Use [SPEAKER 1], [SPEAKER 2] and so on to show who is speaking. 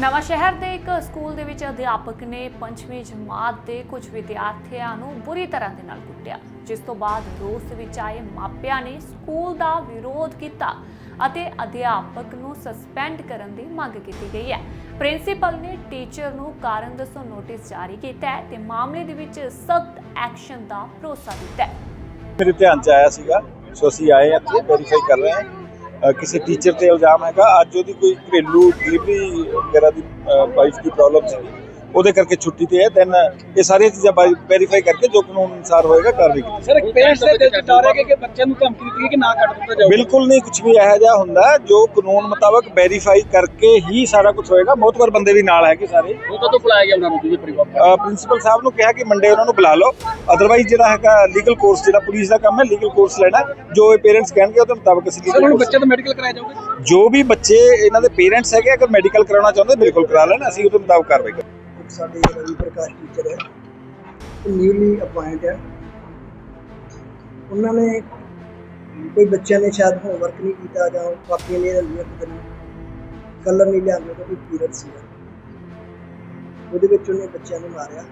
[SPEAKER 1] ਨਵਾਂ ਸ਼ਹਿਰ ਦੇ ਇੱਕ ਸਕੂਲ ਦੇ ਵਿੱਚ ਅਧਿਆਪਕ ਨੇ ਪੰਜਵੀਂ ਜਮਾਤ ਦੇ ਕੁਝ ਵਿਦਿਆਰਥੀਆਂ ਨੂੰ ਬੁਰੀ ਤਰ੍ਹਾਂ ਦੇ ਨਾਲ ਕੁੱਟਿਆ, ਜਿਸ ਤੋਂ ਬਾਅਦ ਰੋਸ ਵਿੱਚ ਆਏ ਮਾਪਿਆਂ ਨੇ ਸਕੂਲ ਦਾ ਵਿਰੋਧ ਕੀਤਾ ਅਤੇ ਅਧਿਆਪਕ ਨੂੰ ਸਸਪੈਂਡ ਕਰਨ ਦੀ ਮੰਗ ਕੀਤੀ ਗਈ ਹੈ। ਪ੍ਰਿੰਸੀਪਲ ਨੇ ਟੀਚਰ ਨੂੰ ਕਾਰਨ ਦੱਸੋ ਨੋਟਿਸ ਜਾਰੀ ਕੀਤਾ ਹੈ ਤੇ ਮਾਮਲੇ ਦੇ ਵਿੱਚ ਸਖਤ ਐਕਸ਼ਨ ਦਾ ਭਰੋਸਾ ਦਿੱਤਾ ਹੈ।
[SPEAKER 2] ਮੇਰੇ ਧਿਆਨ ਚ ਆਇਆ ਸੀਗਾ, ਸੋ ਅਸੀਂ ਆਏ ਇੱਥੇ ਵੈਰੀਫਾਈ ਕਰ ਰਹੇ ਹਾਂ। ਕਿਸੇ ਟੀਚਰ ਤੇ ਇਲਜ਼ਾਮ ਹੈਗਾ। ਅੱਜ ਉਹਦੀ ਕੋਈ ਘਰੇਲੂ ਡਿਲੀਵਰੀ ਵਗੈਰਾ ਦੀ ਵਾਈਫ ਦੀ ਪ੍ਰੋਬਲਮ ਸੀ। ਉਹਦੇ ਕਰਕੇ ਛੁੱਟੀ ਤੇ ਹੈ ਦੈਨ ਇਹ ਸਾਰੀਆਂ ਚੀਜ਼ਾਂ ਵੈਰੀਫਾਈ ਕਰਕੇ ਜੋ ਕਾਨੂੰਨ ਅਨੁਸਾਰ ਹੋਏਗਾ ਕਾਰਵਾਈ ਕੀਤੀ
[SPEAKER 3] ਸਰ ਪੇਰੈਂਟਸ ਦੇ ਦਿਲ ਚ ਡਰ ਹੈ ਕਿ ਬੱਚਿਆਂ ਨੂੰ ਧਮਕੀ ਦਿੱਤੀ ਕਿ ਨਾ ਕੱਢ ਦਿੱਤਾ ਜਾਊਗਾ?
[SPEAKER 2] ਬਿਲਕੁਲ ਨਹੀਂ ਕੁਝ ਵੀ ਇਹੋ ਜਿਹਾ ਹੁੰਦਾ ਹੈ, ਜੋ ਕਾਨੂੰਨ ਮੁਤਾਬਕ ਵੈਰੀਫਾਈ ਕਰਕੇ ਹੀ ਸਾਰਾ ਕੁਝ ਹੋਏਗਾ। ਮੋਤਬਰ ਬੰਦੇ ਵੀ ਨਾਲ ਹੈਗੇ ਸਾਰੇ।
[SPEAKER 3] ਉਹ ਕਦੋਂ ਬੁਲਾਇਆ ਗਿਆ ਉਹਨਾਂ ਨੂੰ ਤੁਸੀਂ ਪਰਿਵਾਰ
[SPEAKER 2] ਪ੍ਰਿੰਸੀਪਲ ਸਾਹਿਬ ਨੂੰ ਕਿਹਾ ਕਿ ਮੰਡੇ ਉਹਨਾਂ ਨੂੰ ਬੁਲਾ ਲਓ। ਅਦਰਵਾਈਜ਼ ਜਿਹੜਾ ਹੈਗਾ ਲੀਗਲ ਕੋਰਸ ਜਿਹੜਾ ਪੁਲਿਸ ਦਾ ਕੰਮ ਹੈ ਲੀਗਲ ਕੋਰਸ ਲੈਣਾ ਜੋ ਇਹ ਪੇਰੈਂਟਸ ਕਹਿਣਗੇ ਉਹਦੇ ਮੁਤਾਬਕ ਅਸੀਂ
[SPEAKER 3] ਹੁਣ
[SPEAKER 2] course
[SPEAKER 3] ਬੱਚੇ ਦਾ ਮੈਡੀਕਲ ਕਰਾਇਆ ਜਾਊਗਾ?
[SPEAKER 2] ਜੋ ਵੀ ਬੱਚੇ ਇਹਨਾਂ ਦੇ ਪੇਰੈਂਟਸ ਹੈਗੇ ਅਗਰ ਮੈਡੀਕਲ ਕਰਾਉਣਾ ਚਾਹੁੰਦੇ ਬਿਲਕੁਲ ਕਰਾ ਲੈਣ ਅਸੀਂ ਉਹਦੇ ਮੁਤਾਬਕ ਕਾਰਵਾਈ ਕਰਾਂਗੇ।
[SPEAKER 4] ਸਾਡੇ ਰਵੀ ਪ੍ਰਕਾਸ਼ ਟੀਚਰ ਹੈ। ਉਹ ਨਿਊਲੀ ਅਪਾਇੰਟ ਹੈ। ਉਹਨਾਂ ਨੇ ਕੋਈ ਬੱਚਿਆਂ ਨੇ ਸ਼ਾਇਦ ਹੋਮਵਰਕ ਨਹੀਂ ਕੀਤਾ ਜਾਂ ਕਾਪੀਆਂ ਨਹੀਂ ਲਿਆਂਦੀਆਂ ਕਿਤੇ ਕਲਰ ਨਹੀਂ ਲਿਆਂਦੇ ਤਾਂ ਕੋਈ ਪੀਰੀਅਡ ਸੀ ਉਹਦੇ ਵਿੱਚ ਉਹਨੇ ਬੱਚਿਆਂ ਨੂੰ ਮਾਰਿਆ।